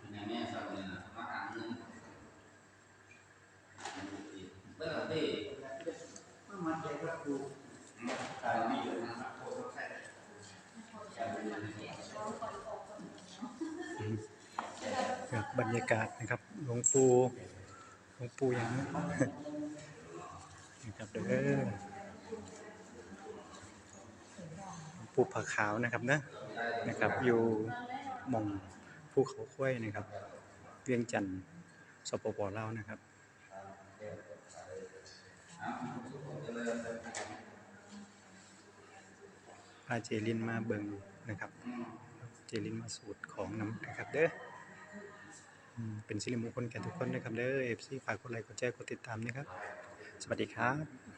Penyanyi sabrina, maka angin. Berarti, Mama jaga ku. Kalau ini juga masak foto saya. Ya, บรรยากาศนะครับหลวงปู่หลวงปู่ยังนะครับเด้อหลวงปู่ผาขาวนะครับนะนะครับอยู่มอง ภูเขาค้อยนะครับ เวียงจันทร์สปปลาวนะครับพาเจลินมาเบิงนะครับ เจลินมาสูตรของน้ำนะครับเด้อเป็นสิริมงคลแก่ทุกคนนะครับเด้อเอฟซีฝากกดไลค์กดแชร์กดติดตามนะครับ สวัสดีครับ